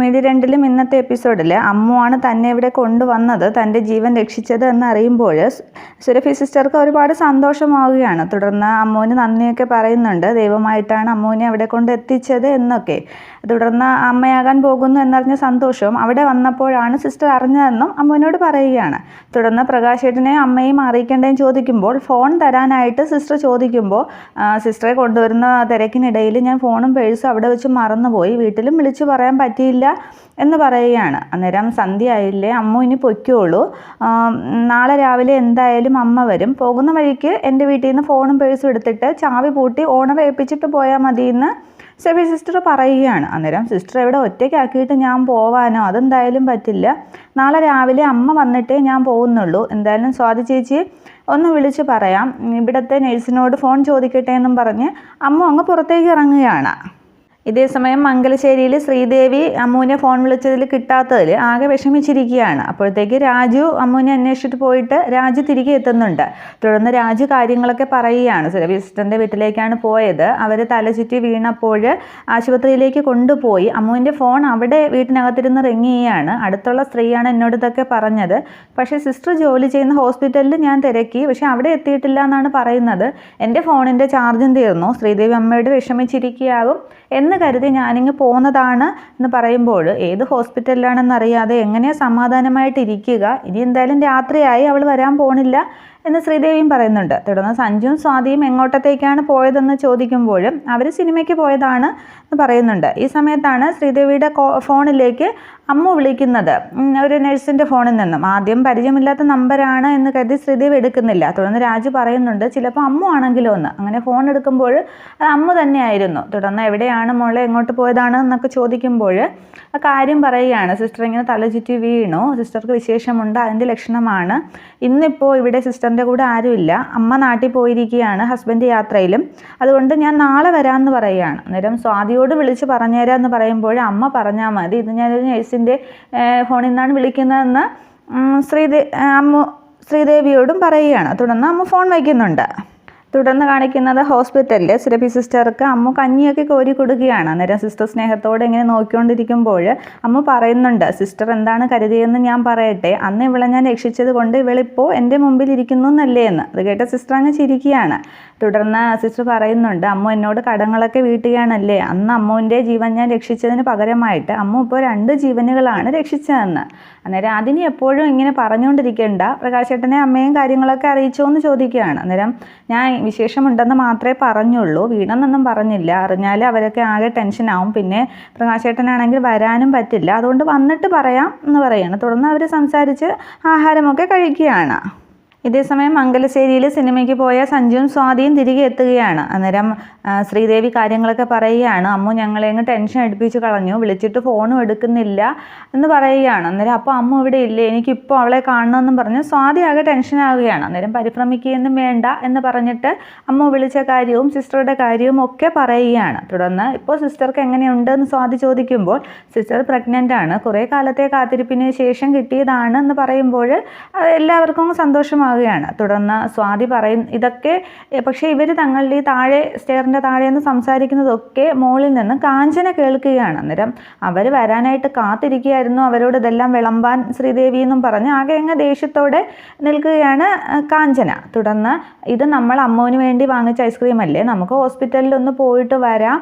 മീഡി രണ്ടിലും ഇന്നത്തെ എപ്പിസോഡിൽ അമ്മുവാണ് തന്നെ ഇവിടെ കൊണ്ടുവന്നത് തന്റെ ജീവൻ രക്ഷിച്ചത് എന്ന് അറിയുമ്പോൾ സുരഭി സിസ്റ്റർക്ക് ഒരുപാട് സന്തോഷമാവുകയാണ്. തുടർന്ന് അമ്മുവിന് നന്ദിയൊക്കെ പറയുന്നുണ്ട്. ദൈവമായിട്ടാണ് അമ്മുവിനെ അവിടെ കൊണ്ട് എത്തിച്ചത് എന്നൊക്കെ. തുടർന്ന് അമ്മയാകാൻ പോകുന്നു എന്നറിഞ്ഞ സന്തോഷം അവിടെ വന്നപ്പോഴാണ് സിസ്റ്റർ അറിഞ്ഞതെന്നും അമ്മുവിനോട് പറയുകയാണ്. തുടർന്ന് പ്രകാശേട്ടനെ അമ്മയും അറിയിക്കേണ്ടതെന്ന് ചോദിക്കുമ്പോൾ ഫോൺ തരാനായിട്ട് സിസ്റ്റർ ചോദിക്കുമ്പോൾ സിസ്റ്ററെ കൊണ്ടുവരുന്ന തിരക്കിനിടയിൽ ഞാൻ ഫോണും പേഴ്സും അവിടെ വെച്ച് മറന്നുപോയി. വീട്ടിലും വിളിച്ചു പറയാൻ പറ്റിയില്ല എന്ന് പറയുകയാണ്. അന്നേരം സന്ധ്യ ആയില്ലേ അമ്മ ഇനി പൊയ്ക്കോളൂ. നാളെ രാവിലെ എന്തായാലും അമ്മ വരും. പോകുന്ന വഴിക്ക് എന്റെ വീട്ടിൽ നിന്ന് ഫോണും പേഴ്സും എടുത്തിട്ട് ചാവി പൂട്ടി ഓണറെ ഏൽപ്പിച്ചിട്ട് പോയാൽ മതിയെന്ന് സെബി സിസ്റ്റർ പറയുകയാണ്. അന്നേരം സിസ്റ്റർ ഇവിടെ ഒറ്റയ്ക്കാക്കിയിട്ട് ഞാൻ പോവാനോ? അതെന്തായാലും പറ്റില്ല. നാളെ രാവിലെ അമ്മ വന്നിട്ടേ ഞാൻ പോകുന്നുള്ളൂ. എന്തായാലും സ്വാതി ചേച്ചി ഒന്ന് വിളിച്ച് പറയാം. ഇവിടുത്തെ നേഴ്സിനോട് ഫോൺ ചോദിക്കട്ടെ എന്നും പറഞ്ഞ് അമ്മ അങ്ങ് പുറത്തേക്ക് ഇറങ്ങുകയാണ്. ഇതേസമയം മംഗലശ്ശേരിയിൽ ശ്രീദേവി അമ്മുവിനെ ഫോൺ വിളിച്ചതിൽ കിട്ടാത്തതിൽ ആകെ വിഷമിച്ചിരിക്കുകയാണ്. അപ്പോഴത്തേക്ക് രാജു അമ്മുവിനെ അന്വേഷിച്ചിട്ട് പോയിട്ട് രാജു തിരികെ എത്തുന്നുണ്ട്. തുടർന്ന് രാജു കാര്യങ്ങളൊക്കെ പറയുകയാണ്. സിസ്റ്ററിന്റെ വീട്ടിലേക്കാണ് പോയത്. അവർ തലചുറ്റി വീണപ്പോൾ ആശുപത്രിയിലേക്ക് കൊണ്ടുപോയി. അമ്മുവിന്റെ ഫോൺ അവിടെ വീട്ടിനകത്തിരുന്ന് റിങ് അടുത്തുള്ള സ്ത്രീയാണ് എന്നോട് ഇതൊക്കെ പറഞ്ഞത്. പക്ഷേ സിസ്റ്റർ ജോലി ചെയ്യുന്ന ഹോസ്പിറ്റലിൽ ഞാൻ തിരക്കി. പക്ഷേ അവിടെ എത്തിയിട്ടില്ല എന്നാണ് പറയുന്നത്. എന്റെ ഫോണിന്റെ ചാർജും തീർന്നു. ശ്രീദേവി അമ്മയോട് വിഷമിച്ചിരിക്കുകയാകും. എന്ന് കരുതി ഞാനിങ്ങ് പോകുന്നതാണ് എന്ന് പറയുമ്പോൾ ഏത് ഹോസ്പിറ്റലിലാണെന്ന് അറിയാതെ എങ്ങനെയാണ് സമാധാനമായിട്ട് ഇരിക്കുക ഇനി എന്തായാലും രാത്രിയായി അവൾ വരാൻ പോണില്ല. എന്ന് ശ്രീദേവിയും പറയുന്നുണ്ട്. തുടർന്ന് സഞ്ജുവും സ്വാതിയും എങ്ങോട്ടത്തേക്കാണ് പോയതെന്ന് ചോദിക്കുമ്പോഴും അവർ സിനിമയ്ക്ക് പോയതാണ് എന്ന് പറയുന്നുണ്ട്. ഈ സമയത്താണ് ശ്രീദേവിയുടെ ഫോണിലേക്ക് അമ്മ വിളിക്കുന്നത്. ഒരു നഴ്സിന്റെ ഫോണിൽ നിന്നും. ആദ്യം പരിചയമില്ലാത്ത നമ്പരാണ് എന്ന് കരുതി ശ്രീദേവി എടുക്കുന്നില്ല. തുടർന്ന് രാജു പറയുന്നുണ്ട് ചിലപ്പോൾ അമ്മ ആണെങ്കിലോ എന്ന്. അങ്ങനെ ഫോൺ എടുക്കുമ്പോൾ അത് അമ്മ തന്നെയായിരുന്നു. തുടർന്ന് എവിടെയാണ് മോളെ? എങ്ങോട്ട് പോയതാണ്? എന്നൊക്കെ ചോദിക്കുമ്പോൾ ആ കാര്യം പറയുകയാണ്. സിസ്റ്റർ ഇങ്ങനെ തലചുറ്റി വീണു. സിസ്റ്റർക്ക് വിശേഷമുണ്ട്. അതിന്റെ ലക്ഷണമാണ്. ഇന്നിപ്പോൾ ഇവിടെ സിസ്റ്ററിന്റെ കൂടെ ആരുമില്ല. അമ്മ നാട്ടിൽ പോയിരിക്കുകയാണ് ഹസ്ബൻഡ് യാത്രയിലും. അതുകൊണ്ട് ഞാൻ നാളെ വരാമെന്ന് പറയുകയാണ്. അന്നേരം സ്വാതിയോട് വിളിച്ച് പറഞ്ഞുതരാമെന്ന് പറയുമ്പോൾ അമ്മ പറഞ്ഞാൽ മതി. ഇത് ഞാനൊരു നേഴ്സിന്റെ ഫോണിൽ നിന്നാണ് വിളിക്കുന്നതെന്ന് ശ്രീദേ അമ്മ ശ്രീദേവിയോടും പറയുകയാണ്. തുടർന്ന് അമ്മ ഫോൺ വയ്ക്കുന്നുണ്ട്. തുടർന്ന് കാണിക്കുന്നത് ഹോസ്പിറ്റലിൽ സുരഭി സിസ്റ്റർക്ക് അമ്മ കഞ്ഞിയൊക്കെ കോരി കൊടുക്കുകയാണ്. അന്നേരം സിസ്റ്റർ സ്നേഹത്തോടെ ഇങ്ങനെ നോക്കിക്കൊണ്ടിരിക്കുമ്പോൾ അമ്മ പറയുന്നുണ്ട് സിസ്റ്റർ എന്താണ് കരുതിയെന്ന് ഞാൻ പറയട്ടെ. അന്ന് ഇവളെ ഞാൻ രക്ഷിച്ചത് കൊണ്ട് ഇവളിപ്പോൾ എന്റെ മുമ്പിൽ ഇരിക്കുന്നു എന്നല്ലേ എന്ന്. അത് കേട്ട സിസ്റ്റർ അങ്ങ് ചിരിക്കുകയാണ്. തുടർന്ന് സിസ്റ്റർ പറയുന്നുണ്ട് അമ്മ എന്നോട് കടങ്ങളൊക്കെ വീട്ടുകയാണല്ലേ. അന്ന് അമ്മുവിന്റെ ജീവൻ ഞാൻ രക്ഷിച്ചതിന് പകരമായിട്ട് അമ്മ ഇപ്പോൾ രണ്ട് ജീവനുകളാണ് രക്ഷിച്ചതെന്ന്. അന്നേരം അതിന് എപ്പോഴും ഇങ്ങനെ പറഞ്ഞുകൊണ്ടിരിക്കേണ്ട. പ്രകാശേട്ടനെ അമ്മയും കാര്യങ്ങളൊക്കെ അറിയിച്ചോ എന്ന് ചോദിക്കുകയാണ്. അന്നേരം ഞാൻ വിശേഷമുണ്ടെന്ന് മാത്രമേ പറഞ്ഞുള്ളൂ. വീണെന്നൊന്നും പറഞ്ഞില്ല. അറിഞ്ഞാൽ അവരൊക്കെ ആകെ ടെൻഷനാവും പിന്നെ പ്രകാശേട്ടനാണെങ്കിൽ വരാനും പറ്റില്ല. അതുകൊണ്ട് വന്നിട്ട് പറയാം എന്ന് പറയുകയാണ് തുടർന്ന് അവർ സംസാരിച്ച് ആഹാരമൊക്കെ കഴിക്കുകയാണ്. ഇതേസമയം മംഗലശ്ശേരിയിൽ സിനിമയ്ക്ക് പോയ സഞ്ജുവും സ്വാതിയും തിരികെ എത്തുകയാണ്. അന്നേരം ശ്രീദേവി കാര്യങ്ങളൊക്കെ പറയുകയാണ്. അമ്മു ഞങ്ങളെ അങ്ങ് ടെൻഷൻ അടുപ്പിച്ച് കളഞ്ഞു. വിളിച്ചിട്ട് ഫോണും എടുക്കുന്നില്ല എന്ന് പറയുകയാണ്. അന്നേരം അപ്പോൾ അമ്മ ഇവിടെ ഇല്ലേ? എനിക്കിപ്പോൾ അവളെ കാണണമെന്നും പറഞ്ഞ് സ്വാതി ആകെ ടെൻഷനാവുകയാണ് അന്നേരം പരിഭ്രമിക്കുകയൊന്നും വേണ്ട എന്ന് പറഞ്ഞിട്ട് അമ്മ വിളിച്ച കാര്യവും സിസ്റ്ററുടെ കാര്യവും ഒക്കെ പറയുകയാണ്. തുടർന്ന് ഇപ്പോൾ സിസ്റ്റർക്ക് എങ്ങനെയുണ്ട്? എന്ന് സ്വാതി ചോദിക്കുമ്പോൾ സിസ്റ്റർ പ്രഗ്നന്റ് ആണ്. കുറേ കാലത്തെ കാത്തിരിപ്പിന് ശേഷം കിട്ടിയതാണ് എന്ന് പറയുമ്പോൾ എല്ലാവർക്കും എല്ലാവർക്കും സന്തോഷമാവുകയാണ് തുടർന്ന് സ്വാതി പറയും ഇതൊക്കെ പക്ഷേ ഇവർ തങ്ങളുടെ ഈ താഴെ സ്റ്റെയറിന്റെ താഴെ നിന്ന് സംസാരിക്കുന്നതൊക്കെ മുകളിൽ നിന്ന് കാഞ്ചന കേൾക്കുകയാണ് അന്നേരം. അവർ വരാനായിട്ട് കാത്തിരിക്കുകയായിരുന്നു. അവരോട് ഇതെല്ലാം വിളമ്പാൻ ശ്രീദേവി എന്നും പറഞ്ഞ് ആകെ അങ്ങ് ദേഷ്യത്തോടെ നിൽക്കുകയാണ് കാഞ്ചന. തുടർന്ന് ഇത് നമ്മൾ അമ്മുവിന് വേണ്ടി വാങ്ങിച്ച ഐസ്ക്രീം അല്ലേ? നമുക്ക് ഹോസ്പിറ്റലിൽ ഒന്ന് പോയിട്ട് വരാം.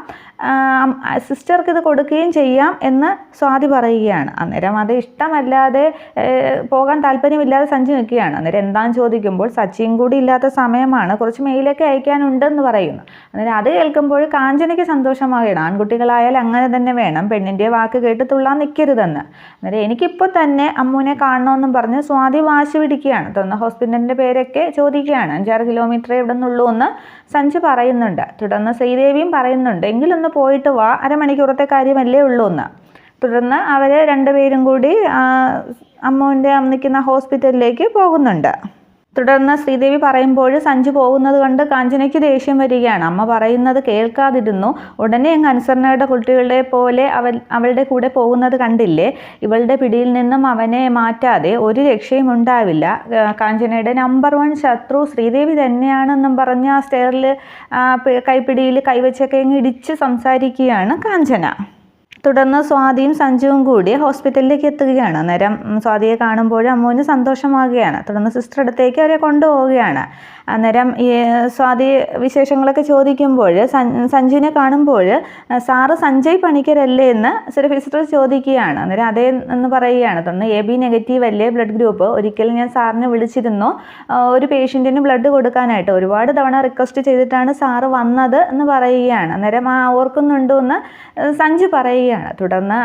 സിസ്റ്റർക്ക് ഇത് കൊടുക്കുകയും ചെയ്യാം എന്ന് സ്വാതി പറയുകയാണ്. അന്നേരം അത് ഇഷ്ടമല്ലാതെ പോകാൻ താല്പര്യമില്ലാതെ സഞ്ചി നിൽക്കുകയാണ്. അന്നേരം എന്താന്ന് ചോദിക്കുമ്പോൾ സച്ചിൻ കൂടി ഇല്ലാത്ത സമയമാണ് കുറച്ച് മെയിലൊക്കെ അയക്കാനുണ്ടെന്ന് പറയുന്നു. അന്നേരം അത് കേൾക്കുമ്പോൾ കാഞ്ചനയ്ക്ക് സന്തോഷമാകണം ആൺകുട്ടികളായാൽ അങ്ങനെ തന്നെ വേണം. പെണ്ണിന്റെ വാക്ക് കേട്ട് തുള്ളാൻ നിൽക്കരുതെന്ന് അന്നേരം എനിക്കിപ്പോൾ തന്നെ അമ്മുവിനെ കാണണമെന്നും പറഞ്ഞ് സ്വാതി വാശി പിടിക്കുകയാണ്. തന്ന ഹോസ്പിറ്റലിന്റെ പേരൊക്കെ ചോദിക്കുകയാണ്. അഞ്ചാറ് കിലോമീറ്റർ ഇവിടെ നിന്നുള്ളൂ എന്ന് സഞ്ജു പറയുന്നുണ്ട്. തുടർന്ന് ശ്രീദേവിയും പറയുന്നുണ്ട് എങ്കിലൊന്ന് പോയിട്ട് വാ. അരമണിക്കൂറത്തെ കാര്യമല്ലേ ഉള്ളൂ എന്ന്. തുടർന്ന് അവർ രണ്ടുപേരും കൂടി അമ്മുവിന്റെ നിൽക്കുന്ന ഹോസ്പിറ്റലിലേക്ക് പോകുന്നുണ്ട്. തുടർന്ന് ശ്രീദേവി പറയുമ്പോൾ സഞ്ജു പോകുന്നത് കണ്ട് കാഞ്ചനയ്ക്ക് ദേഷ്യം വരികയാണ്. അമ്മ പറയുന്നത് കേൾക്കാതിരുന്നു. ഉടനെ അങ്ങ് അനുസരണയുടെ കുട്ടികളുടെ പോലെ അവൻ അവളുടെ കൂടെ പോകുന്നത് കണ്ടില്ലേ? ഇവളുടെ പിടിയിൽ നിന്നും അവനെ മാറ്റാതെ ഒരു രക്ഷയും ഉണ്ടാവില്ല. കാഞ്ചനയുടെ നമ്പർ വൺ ശത്രു ശ്രീദേവി തന്നെയാണെന്നും പറഞ്ഞ് ആ സ്റ്റെയറിൽ കൈപ്പിടിയിൽ കൈവച്ചൊക്കെ ഇടിച്ച് സംസാരിക്കുകയാണ് കാഞ്ചന. തുടർന്ന് സ്വാതിയും സഞ്ജുവും കൂടി ഹോസ്പിറ്റലിലേക്ക് എത്തുകയാണ്. അന്നേരം സ്വാതിയെ കാണുമ്പോൾ അമ്മുവിന് സന്തോഷമാകുകയാണ്. തുടർന്ന് സിസ്റ്റർ അടുത്തേക്ക് അവരെ കൊണ്ടുപോവുകയാണ്. അന്നേരം ഈ സ്വാതി വിശേഷങ്ങളൊക്കെ ചോദിക്കുമ്പോൾ സഞ്ജു- സഞ്ജുവിനെ കാണുമ്പോൾ സാറ് സഞ്ജയ് പണിക്കരല്ലേ? എന്ന് സിസ്റ്റർ ചോദിക്കുകയാണ്. അന്നേരം അതേ എന്ന് പറയുകയാണ്. തുടർന്ന് എ ബി നെഗറ്റീവ് അല്ലേ ബ്ലഡ് ഗ്രൂപ്പ്? ഒരിക്കൽ ഞാൻ സാറിനെ വിളിച്ചിരുന്നു. ഒരു പേഷ്യന്റിന് ബ്ലഡ് കൊടുക്കാനായിട്ട് ഒരുപാട് തവണ റിക്വസ്റ്റ് ചെയ്തിട്ടാണ് സാറ് വന്നത് എന്ന് പറയുകയാണ്. അന്നേരം ആ ഓർക്കുന്നുണ്ടോ? എന്ന് സഞ്ജു പറയുകയാണ്. തുടർന്ന്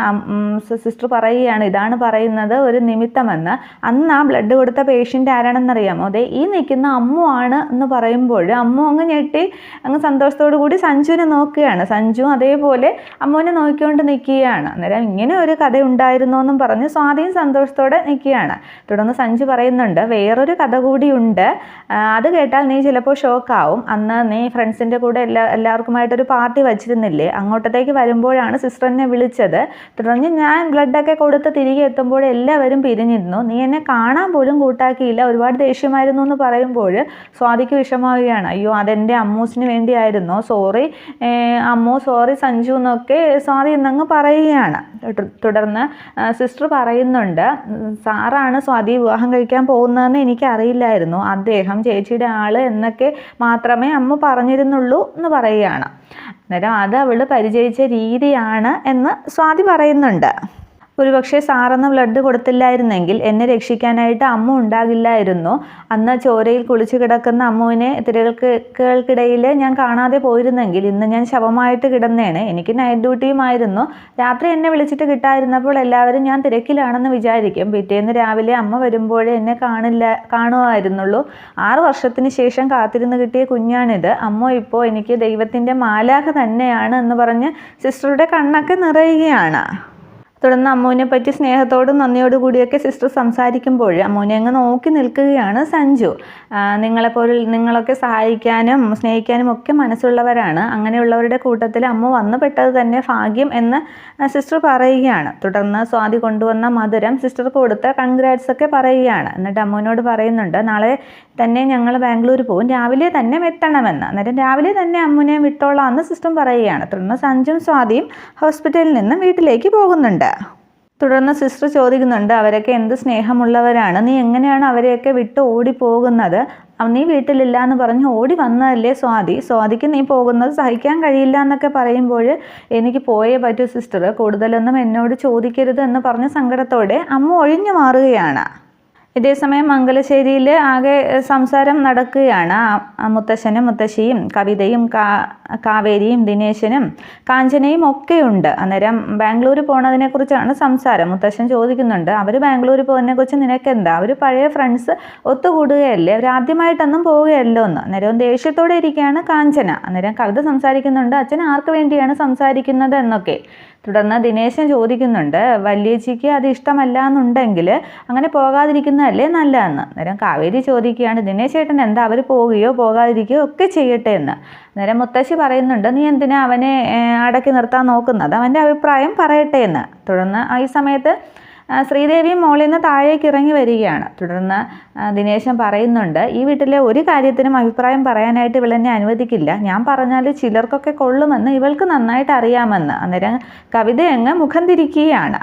സിസ്റ്റർ പറയുകയാണ് ഇതാണ് പറയുന്നത് ഒരു നിമിത്തമെന്ന്. അന്ന് ആ ബ്ലഡ് കൊടുത്ത പേഷ്യന്റ് ആരാണെന്നറിയാമോ? അതെ ഈ നിൽക്കുന്ന അമ്മു ആണ് എന്ന് പറയുമ്പോൾ അമ്മു അങ്ങ് ഞെട്ടി അങ്ങ് സന്തോഷത്തോടു കൂടി സഞ്ജുവിനെ നോക്കുകയാണ്. സഞ്ജു അതേപോലെ അമ്മുവിനെ നോക്കിക്കൊണ്ട് നിൽക്കുകയാണ്. അന്നേരം ഇങ്ങനെ ഒരു കഥ ഉണ്ടായിരുന്നു എന്നും പറഞ്ഞ് സ്വാധീനം സന്തോഷത്തോടെ നിൽക്കുകയാണ്. തുടർന്ന് സഞ്ജു പറയുന്നുണ്ട് വേറൊരു കഥ കൂടിയുണ്ട് അത് കേട്ടാൽ നീ ചിലപ്പോൾ ഷോക്കാവും അന്ന് നീ ഫ്രണ്ട്സിന്റെ കൂടെ എല്ലാ എല്ലാവർക്കുമായിട്ടൊരു പാർട്ടി വച്ചിരുന്നില്ലേ? അങ്ങോട്ടത്തേക്ക് വരുമ്പോഴാണ് സിസ്റ്ററിനെ വിളിച്ചത്. തുടർന്ന് ഞാൻ ബ്ലഡൊക്കെ കൊടുത്ത് തിരികെ എത്തുമ്പോൾ എല്ലാവരും പിരിഞ്ഞിരുന്നു. നീ എന്നെ കാണാൻ പോലും കൂട്ടാക്കിയില്ല. ഒരുപാട് ദേഷ്യമായിരുന്നു എന്ന് പറയുമ്പോൾ സ്വാതിക്ക് വിഷമാവുകയാണ് അയ്യോ അതെന്റെ അമ്മൂസിന് വേണ്ടിയായിരുന്നു. സോറി അമ്മു സോറി സഞ്ജു എന്നൊക്കെ സ്വാതി എന്നങ്ങ് പറയുകയാണ്. തുടർന്ന് സിസ്റ്റർ പറയുന്നുണ്ട് സാറാണ് സ്വാതി വിവാഹം കഴിക്കാൻ പോകുന്നതെന്ന് എനിക്കറിയില്ലായിരുന്നു. അദ്ദേഹം ചേച്ചിയുടെ ആൾ എന്നൊക്കെ മാത്രമേ അമ്മ പറഞ്ഞിരുന്നുള്ളൂ എന്ന് പറയുകയാണ്. അന്നേരം അത് അവൾ പരിചയിച്ച രീതിയാണ് എന്ന് സ്വാതി പറയുന്നുണ്ട്. ഒരുപക്ഷെ സാറന്ന് ബ്ലഡ് കൊടുത്തില്ലായിരുന്നെങ്കിൽ എന്നെ രക്ഷിക്കാനായിട്ട് അമ്മ ഉണ്ടാകില്ലായിരുന്നു. അന്ന് ചോരയിൽ കുളിച്ചു കിടക്കുന്ന അമ്മുവിനെ തിരകൾക്കിടയിൽ ഞാൻ കാണാതെ പോയിരുന്നെങ്കിൽ ഇന്ന് ഞാൻ ശവമായിട്ട് കിടന്നേണ് എനിക്ക് നൈറ്റ് ഡ്യൂട്ടിയുമായിരുന്നു രാത്രി എന്നെ വിളിച്ചിട്ട് കിട്ടാതിരുന്നപ്പോൾ എല്ലാവരും ഞാൻ തിരക്കിലാണെന്ന് വിചാരിക്കും. പിറ്റേന്ന് രാവിലെ അമ്മ വരുമ്പോഴേ എന്നെ കാണില്ല കാണുമായിരുന്നുള്ളൂ ആറ് വർഷത്തിന് ശേഷം കാത്തിരുന്ന് കിട്ടിയ കുഞ്ഞാണിത്. അമ്മ ഇപ്പോൾ എനിക്ക് ദൈവത്തിന്റെ മാലാഖ തന്നെയാണ് എന്ന് പറഞ്ഞ് സിസ്റ്ററുടെ കണ്ണൊക്കെ നിറയുകയാണ്. തുടർന്ന് അമ്മുവിനെ പറ്റി സ്നേഹത്തോടും നന്ദിയോടുകൂടിയൊക്കെ സിസ്റ്റർ സംസാരിക്കുമ്പോൾ അമ്മുവിനെ അങ്ങ് നോക്കി നിൽക്കുകയാണ് സഞ്ജു. നിങ്ങളെപ്പോലെ നിങ്ങളൊക്കെ സഹായിക്കാനും സ്നേഹിക്കാനും ഒക്കെ മനസ്സുള്ളവരാണ്. അങ്ങനെയുള്ളവരുടെ കൂട്ടത്തിൽ അമ്മ വന്നു പെട്ടത് തന്നെ ഭാഗ്യം എന്ന് സിസ്റ്റർ പറയുകയാണ്. തുടർന്ന് സ്വാതി കൊണ്ടുവന്ന മധുരം സിസ്റ്റർ കൊടുത്ത കൺഗ്രാറ്റ്സ് ഒക്കെ പറയുകയാണ്. എന്നിട്ട് അമ്മുവിനോട് പറയുന്നുണ്ട് നാളെ തന്നെ ഞങ്ങൾ ബാംഗ്ലൂർ പോകും രാവിലെ തന്നെ എത്തണമെന്ന്. അന്നേരം രാവിലെ തന്നെ അമ്മുവിനെ വിട്ടോളാം എന്ന് സിസ്റ്റർ പറയുകയാണ്. തുടർന്ന് സഞ്ജും സ്വാതിയും ഹോസ്പിറ്റലിൽ നിന്ന് വീട്ടിലേക്ക് പോകുന്നുണ്ട്. തുടർന്ന് സിസ്റ്റർ ചോദിക്കുന്നുണ്ട് അവരൊക്കെ എന്ത് സ്നേഹമുള്ളവരാണ്? നീ എങ്ങനെയാണ് അവരെയൊക്കെ വിട്ട് ഓടി പോകുന്നത് നീ വീട്ടിലില്ല എന്ന് പറഞ്ഞ് ഓടി വന്നതല്ലേ സ്വാതി? സ്വാതിക്ക് നീ പോകുന്നത് സഹിക്കാൻ കഴിയില്ല എന്നൊക്കെ പറയുമ്പോൾ എനിക്ക് പോയേ പറ്റൂ സിസ്റ്റർ. കൂടുതലൊന്നും എന്നോട് ചോദിക്കരുത് എന്ന് പറഞ്ഞ സങ്കടത്തോടെ അമ്മ ഒഴിഞ്ഞു മാറുകയാണ്. ഇതേസമയം മംഗലശ്ശേരിയിൽ ആകെ സംസാരം നടക്കുകയാണ്. മുത്തശ്ശനും മുത്തശ്ശിയും കവിതയും കാവേരിയും ദിനേശനും കാഞ്ചനയും ഒക്കെയുണ്ട്. അന്നേരം ബാംഗ്ലൂർ പോണതിനെക്കുറിച്ചാണ് സംസാരം. മുത്തശ്ശൻ ചോദിക്കുന്നുണ്ട് അവർ ബാംഗ്ലൂർ പോകുന്നതിനെക്കുറിച്ച് നിനക്കെന്താ? അവർ പഴയ ഫ്രണ്ട്സ് ഒത്തുകൂടുകയല്ലേ? അവർ ആദ്യമായിട്ടൊന്നും പോവുകയല്ലോ എന്ന്. അന്നേരം ദേഷ്യത്തോടെ ഇരിക്കുകയാണ് കാഞ്ചന. അന്നേരം കവിത സംസാരിക്കുന്നുണ്ട് അച്ഛൻ ആർക്ക് വേണ്ടിയാണ് സംസാരിക്കുന്നത്? എന്നൊക്കെ. തുടർന്ന് ദിനേശൻ ചോദിക്കുന്നുണ്ട് വല്യേച്ചിക്ക് അത് ഇഷ്ടമല്ല എന്നുണ്ടെങ്കിൽ അങ്ങനെ പോകാതിരിക്കുന്നതല്ലേ നല്ലതെന്ന്? അന്നേരം കാവേരി ചോദിക്കുകയാണ് ദിനേശ് ചേട്ടൻ എന്താ? അവർ പോവുകയോ പോകാതിരിക്കുകയോ ഒക്കെ ചെയ്യട്ടെ എന്ന്. അന്നേരം മുത്തശ്ശി പറയുന്നുണ്ട് നീ എന്തിനാ അവനെ അടക്കി നിർത്താൻ നോക്കുന്നത്? അവന്റെ അഭിപ്രായം പറയട്ടെ എന്ന്. തുടർന്ന് ഈ സമയത്ത് ശ്രീദേവിയും മോളിൽ നിന്ന് താഴേക്ക് ഇറങ്ങി വരികയാണ്. തുടർന്ന് ദിനേശൻ പറയുന്നുണ്ട് ഈ വീട്ടിലെ ഒരു കാര്യത്തിനും അഭിപ്രായം പറയാനായിട്ട് ഇവളെന്നെ അനുവദിക്കില്ല. ഞാൻ പറഞ്ഞാൽ ചിലർക്കൊക്കെ കൊള്ളുമെന്ന് ഇവൾക്ക് നന്നായിട്ട് അറിയാമെന്ന്. അന്നേരം കവിത അങ്ങ് മുഖം തിരിക്കുകയാണ്.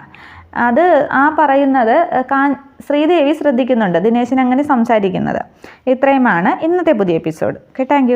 അത് ആ പറയുന്നത് കാ ശ്രീദേവി ശ്രദ്ധിക്കുന്നുണ്ട് ദിനേശൻ അങ്ങനെ സംസാരിക്കുന്നത്. ഇത്രയുമാണ് ഇന്നത്തെ പുതിയ എപ്പിസോഡ്. Okay thank